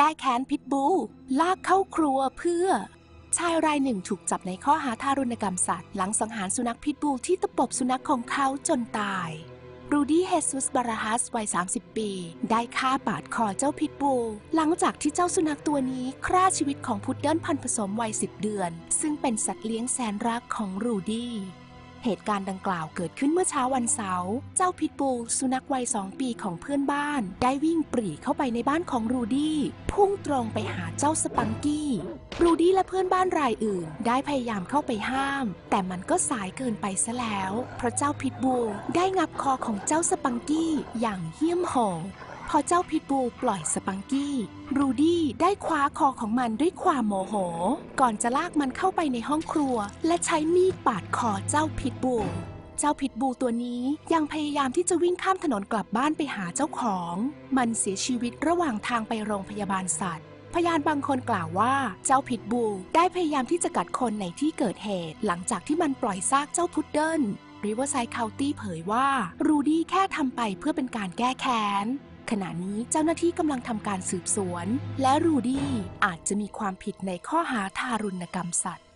แก้แค้นพิษบู ลากเข้าครัวเพื่อ ชายรายหนึ่งถูกจับในข้อหาทารุณกรรมสัตว์หลังสังหารสุนัขพิษบูที่ตะปบสุนัขของเขาจนตาย รูดี้เฮซุสบาราฮัสวัย 30 ปี ได้ฆ่าปาดคอเจ้าพิทบูลหลังจากที่เจ้าสุนัขตัวนี้ฆ่าชีวิตของพุดเดิ้ลพันผสมวัย 10 เดือน ซึ่งเป็นสัตว์เลี้ยงแสนรักของรูดี้ เหตุการณ์ดังกล่าวเกิดขึ้นเมื่อเช้าวันเสาร์ เจ้าพิทบูลสุนัขวัยสองปีของเพื่อนบ้าน ได้วิ่งปรีเข้าไปในบ้านของรูดี้ พุ่งตรงไปหาเจ้าสปังกี้ รูดี้และเพื่อนบ้านรายอื่น ได้พยายามเข้าไปห้าม แต่มันก็สายเกินไปซะแล้ว เพราะเจ้าพิทบูลได้งับคอของเจ้าสปังกี้อย่างเหี้ยมโหด พอเจ้าพิทบูปล่อยสปังกี้ รูดี้ได้คว้าคอของมันด้วยความโมโห ก่อนจะลากมันเข้าไปในห้องครัว และใช้มีดปาดคอเจ้าพิทบูเจ้าพิทบูตัวนี้ยังพยายามที่จะวิ่งข้ามถนนกลับบ้านไปหาเจ้าของ มันเสียชีวิตระหว่างทางไปโรงพยาบาลสัตว์ พยานบางคนกล่าวว่าเจ้าพิทบูได้พยายามที่จะกัดคนในที่เกิดเหตุ หลังจากที่มันปล่อยซากเจ้าพุดเดิ้ล Riverside County เผยว่า รูดี้แค่ทำไปเพื่อเป็นการแก้แค้น ขณะนี้เจ้าหน้าที่กำลังทำการสืบสวน และรูดี้อาจจะมีความผิดในข้อหาทารุณกรรมสัตว์